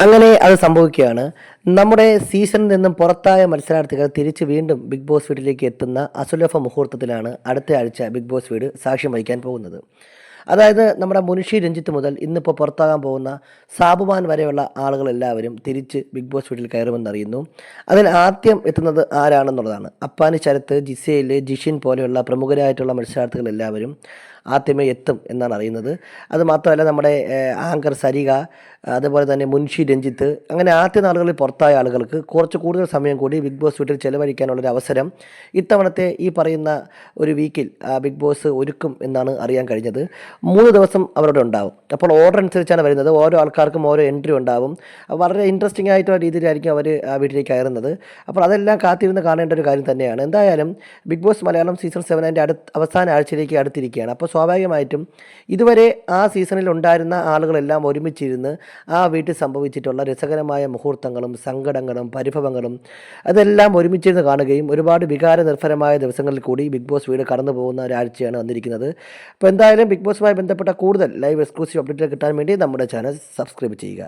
അങ്ങനെ അത് സംഭവിക്കുകയാണ്. നമ്മുടെ സീസണിൽ നിന്നും പുറത്തായ മത്സരാർത്ഥികൾ തിരിച്ച് വീണ്ടും ബിഗ് ബോസ് വീട്ടിലേക്ക് എത്തുന്ന അസുലഭ മുഹൂർത്തത്തിലാണ് അടുത്ത ആഴ്ച ബിഗ് ബോസ് വീട് സാക്ഷ്യം വഹിക്കാൻ പോകുന്നത്. അതായത് നമ്മുടെ മുനിഷി രഞ്ജിത്ത് മുതൽ ഇന്നിപ്പോൾ പുറത്താകാൻ പോകുന്ന സാബുമാൻ വരെയുള്ള ആളുകളെല്ലാവരും തിരിച്ച് ബിഗ് ബോസ് വീട്ടിൽ കയറുമെന്നറിയുന്നു. അതിൽ ആദ്യം എത്തുന്നത് ആരാണെന്നുള്ളതാണ്. അപ്പാനി ശരത്ത് ജിസേൽ ജിഷിൻ പോലെയുള്ള പ്രമുഖരായിട്ടുള്ള മത്സരാർത്ഥികളെല്ലാവരും ആദ്യമേ എത്തും എന്നാണ് അറിയുന്നത്. അത് മാത്രമല്ല നമ്മുടെ ആങ്കർ സരിക അതുപോലെ തന്നെ മുൻഷി രഞ്ജിത്ത് അങ്ങനെ ആദ്യ നാളുകളിൽ പുറത്തായ ആളുകൾക്ക് കുറച്ച് കൂടുതൽ സമയം കൂടി ബിഗ് ബോസ് വീട്ടിൽ ചെലവഴിക്കാനുള്ളൊരു അവസരം ഇത്തവണത്തെ ഈ പറയുന്ന ഒരു വീക്കിൽ ബിഗ് ബോസ് ഒരുക്കും എന്നാണ് അറിയാൻ കഴിഞ്ഞത്. മൂന്ന് ദിവസം അവരുടെ ഉണ്ടാവും. അപ്പോൾ ഓർഡർ അനുസരിച്ചാണ് വരുന്നത്. ഓരോ ആൾക്കാർക്കും ഓരോ എൻട്രി ഉണ്ടാവും. വളരെ ഇൻട്രസ്റ്റിംഗ് ആയിട്ടുള്ള രീതിയിലായിരിക്കും അവർ ആ വീട്ടിലേക്ക് കയറുന്നത്. അപ്പോൾ അതെല്ലാം കാത്തിരുന്ന് കാണേണ്ട ഒരു കാര്യം തന്നെയാണ്. എന്തായാലും Big Boss Malayalam season seven അതിന്റെ അടുത്ത് അവസാന ആഴ്ചയിലേക്ക് അടുത്തിരിക്കുകയാണ്. അപ്പോൾ സ്വാഭാവികമായിട്ടും ഇതുവരെ ആ സീസണിൽ ഉണ്ടായിരുന്ന ആളുകളെല്ലാം ഒരുമിച്ചിരുന്ന് ആ വീട്ടിൽ സംഭവിച്ചിട്ടുള്ള രസകരമായ മുഹൂർത്തങ്ങളും സങ്കടങ്ങളും പരിഭവങ്ങളും അതെല്ലാം ഒരുമിച്ചിരുന്ന് കാണുകയും ഒരുപാട് വികാര നിർഭരമായ ദിവസങ്ങളിൽ കൂടി ബിഗ് ബോസ് വീട് കടന്നു പോകുന്ന ഒരാഴ്ചയാണ് വന്നിരിക്കുന്നത്. അപ്പോൾ എന്തായാലും ബിഗ് ബോസുമായി ബന്ധപ്പെട്ട കൂടുതൽ ലൈവ് എക്സ്ക്ലൂസീവ് അപ്ഡേറ്റുകൾ കിട്ടാൻ വേണ്ടി നമ്മുടെ ചാനൽ സബ്സ്ക്രൈബ് ചെയ്യുക.